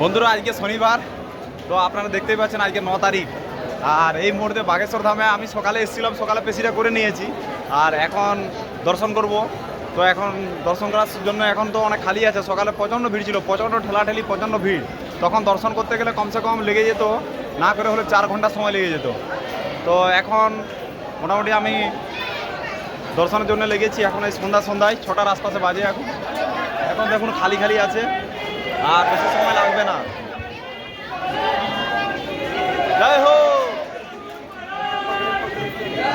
বন্ধুরা, আজকে শনিবার। তো আপনারা দেখতেই পাচ্ছেন আজকে ন তারিখ। আর এই মুহূর্তে বাগেশ্বর ধামে আমি সকালে এসেছিলাম, সকালে পেশিটা করে নিয়েছি। আর এখন দর্শন করব। তো এখন দর্শন করার জন্য এখন তো অনেক খালি আছে। সকালে প্রচণ্ড ভিড় ছিল, প্রচণ্ড ঠেলাঠেলি, প্রচণ্ড ভিড়। তখন দর্শন করতে গেলে কমসে কম লেগে যেত, না করে হলে চার ঘণ্টা সময় লেগে যেত। তো এখন মোটামুটি আমি দর্শনের জন্য লেগেছি। এখন এই সন্ধ্যা সন্ধ্যায়, ছটার আশপাশে বাজে এখন। এখন দেখুন খালি খালি আছে। আর বেশি সময় লাগবে না। জয় হো।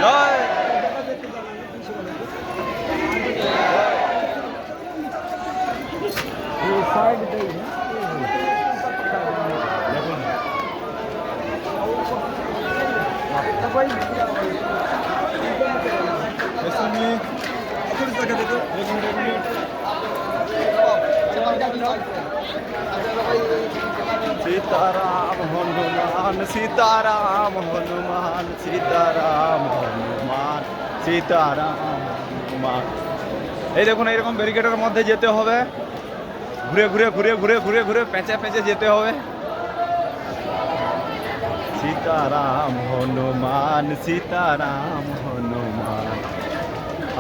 জয়। দেখুন सीताराम हनुमान सीताराम हनुमान सीताराम हनुमान सीताराम हनुमान এই দেখুন এইরকম ব্যারিকেডের মধ্যে যেতে হবে ঘুরে ঘুরে ঘুরে ঘুরে ঘুরে ঘুরে পেঁচে পেঁচে যেতে হবে सीताराम हनुमान सीताराम हनुमान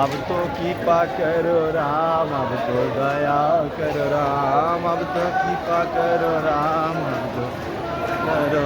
अब तो कृपा करो राम अब तो दया करो राम अब तो कृपा करो राम अब तो करो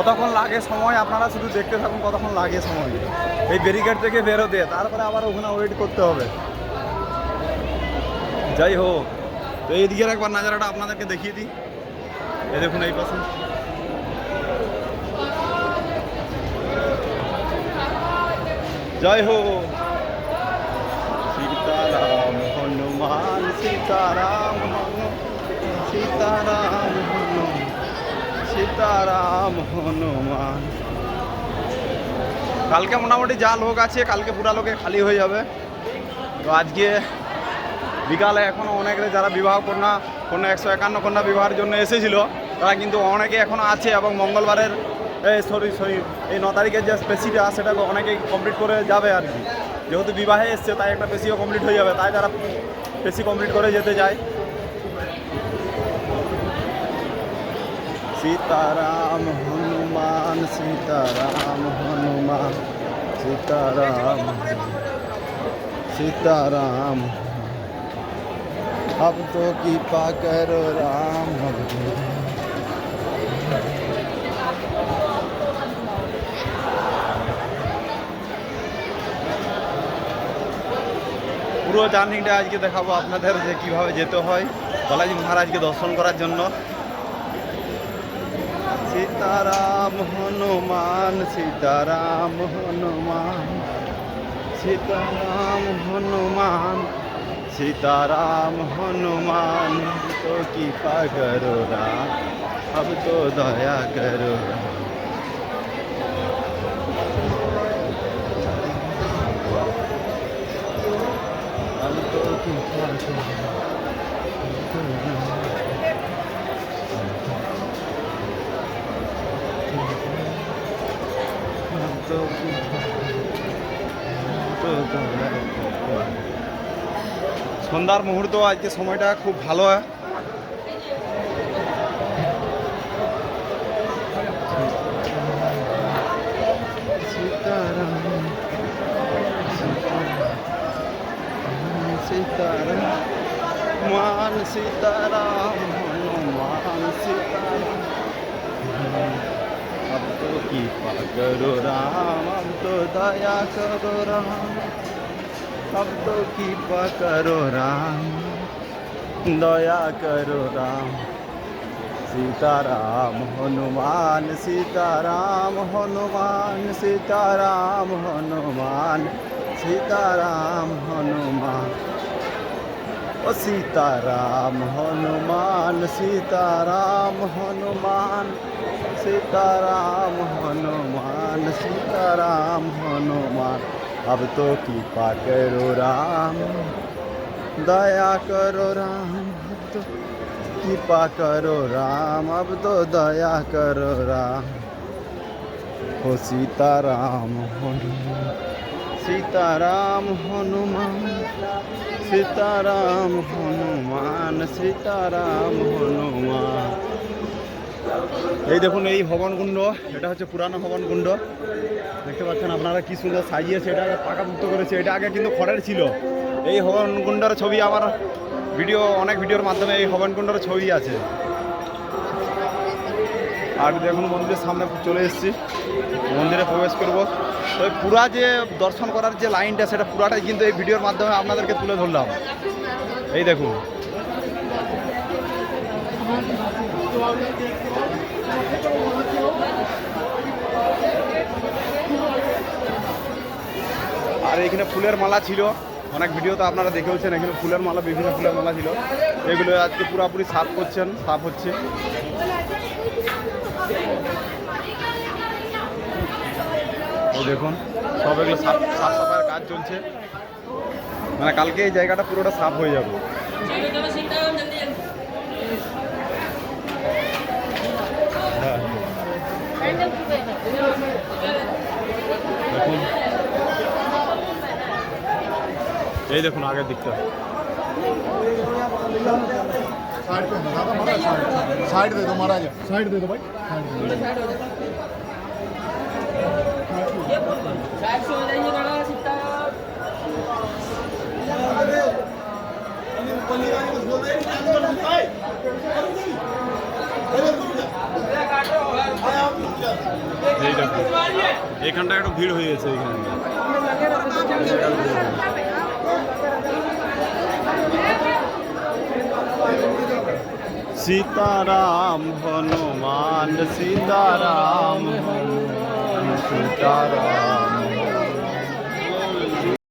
কতক্ষণ লাগে সময় আপনারা শুধু দেখতে থাকুন কতক্ষণ লাগে সময়। এই ব্যারিকেড থেকে বেরোতে, তারপরে আবার ওখানে ওয়েট করতে হবে। যাই হোক, তো এই দিকের একবার নাজারাটা আপনাদেরকে দেখিয়ে দিই। এ দেখুন এই পাশে। জয় হো সীতারাম, হনুমান, সীতারাম সীতারাম। সীতারাম হনুমান। কালকে মোটামুটি যা লোক আছে, কালকে পুরা লোকে খালি হয়ে যাবে। তো আজকে বিকালে এখনও অনেকে যারা বিবাহ কন্যা কন্যা একশো একান্ন কন্যা বিবাহের জন্য এসেছিল, তারা কিন্তু অনেকে এখনও আছে এবং মঙ্গলবারের এই সরি সরি এই ন তারিখের যে পেশিটা সেটা অনেকেই কমপ্লিট করে যাবে আর কি। যেহেতু বিবাহে এসছে, তাই একটা পেশিও কমপ্লিট হয়ে যাবে। তাই তারা পেশি কমপ্লিট করে যেতে যায় सीताराम हनुमान सीताराम हनुमान सीताराम सीताराम अब तो कृपा करो राम अब तो পুরো জার্নিটা আজকে দেখাবো আপনাদের যে কিভাবে যেতে হয় বালাজি মহারাজকে দর্শন করার জন্য सीताराम हनुमान सीताराम हनुमान सीताराम हनुमान सीताराम हनुमान तो कृपा करो राम अब तो दया करो राम अब तो कृपा करो সন্ধ্যার মুহূর্ত আজকে সময়টা খুব ভালো সীতারাম সীতারাম মান সীতারাম হনুমান সীতারাম। कृपा करो राम हम तो दया करो राम हम तो कृपा करो राम दया करो राम सीताराम, हनुमान सीताराम हनुमान सीताराम हनुमान सीताराम, हनुमान। ओ सीताराम, हनुमान सीताराम, हनुमान। सीताराम हनुमान सीताराम हनुमान अब तो कृपा करो राम दया करो राम अब तो कृपा करो राम अब तो दया करो राम ओ सीताराम हनुमान सीताराम हनुमान সীতারাম হনুমান সীতারাম হনুমান এই দেখুন, এই হবনকুণ্ড এটা হচ্ছে পুরানো হবনকুণ্ড দেখতে পাচ্ছেন আপনারা কি সুন্দর সাজিয়েছে, এটা পাকাপুক্ত করেছে, এটা আগে কিন্তু খড়ের ছিল। এই হবনকুণ্ডের ছবি আমার ভিডিও অনেক ভিডিওর মাধ্যমে এই হবনকুণ্ডের ছবি আছে। আর দেখুন, মন্দিরের সামনে চলে এসেছি, মন্দিরে প্রবেশ করব। তো পুরা যে দর্শন করার যে লাইনটা, সেটা পুরাটাই কিন্তু এই ভিডিওর মাধ্যমে আপনাদেরকে তুলে ধরলাম। এই দেখুন। আর এখানে ফুলের মালা ছিল। অনেক ভিডিও তো আপনারা দেখেওছেন এখানে ফুলের মালা, বিভিন্ন ফুলের মালা ছিল। এগুলো আজকে পুরোপুরি সাফ করছেন, সাফ হচ্ছে। দেখুন, সব এগুলো সাফ সাফ সাফাইয়ের কাজ চলছে। মানে কালকে এই জায়গাটা পুরোটা সাফ হয়ে যাবে হ্যাঁ দেখুন এই দেখুন আগের দিকটা साइड पे दादा महाराज साइड साइड दे दो महाराज साइड दे दो भाई साइड दे दो এই এখানটা একটু ভিড় হয়ে গেছে এখানে सीताराम हनुमान सीताराम हनुमान सीताराम